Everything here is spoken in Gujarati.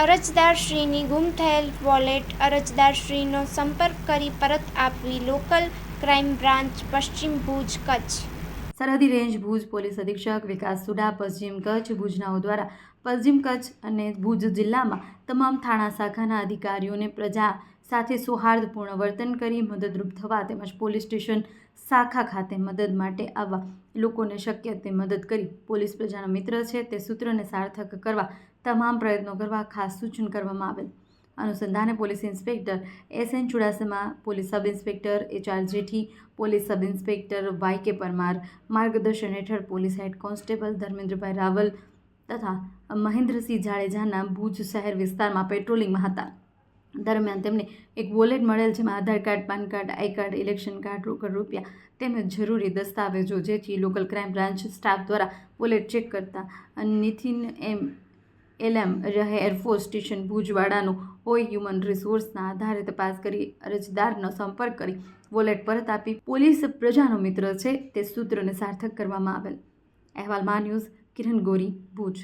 અરજદારશ્રીની ગુમ થયેલ વોલેટ અરજદારશ્રીનો સંપર્ક કરી પરત આપવી લોકલ ક્રાઇમ બ્રાન્ચ પશ્ચિમ ભુજ કચ્છ. સરહદી રેન્જ ભુજ પોલીસ અધિક્ષક વિકાસ સુડા, પશ્ચિમ કચ્છ ભુજનાઓ દ્વારા પશ્ચિમ કચ્છ અને ભુજ જિલ્લામાં તમામ થાણા શાખાના અધિકારીઓને પ્રજા સાથે સૌહાર્દપૂર્ણ વર્તન કરી મદદરૂપ થવા તેમજ પોલીસ સ્ટેશન શાખા ખાતે મદદ માટે આવવા લોકોને શક્ય તે મદદ કરી પોલીસ પ્રજાના મિત્ર છે તે સૂત્રને સાર્થક કરવા તમામ પ્રયત્નો કરવા ખાસ સૂચન કરવામાં આવેલ. અનુસંધાને police inspector S N Chudasama, police sub inspector H R Jethi, police sub inspector Y K Parmar, માર્ગદર્શન હેઠળ police head constable Dharmendrabhai Raval તથા મહેન્દ્રસિંહ જાડેજાના ભુજ શહેર વિસ્તારમાં પેટ્રોલિંગમાં હતા દરમિયાન તેમને એક વોલેટ મળેલ જેમાં Aadhaar card, PAN card, I card, election card રોકડ રૂપિયા તેમજ જરૂરી દસ્તાવેજો, જેથી લોકલ ક્રાઇમ બ્રાન્ચ સ્ટાફ દ્વારા વોલેટ ચેક કરતા નિથિન એમ એલએમ રહે એરફોર્સ સ્ટેશન ભુજવાડાનો હોય હ્યુમન રિસોર્સના આધારે તપાસ કરી અરજદારનો સંપર્ક કરી વોલેટ પરત આપી પોલીસ પ્રજાનો મિત્ર છે તે સૂત્રને સાર્થક કરવામાં આવેલ. અહેવાલ મા ન્યૂઝ કિરણ ગોરી, ભુજ.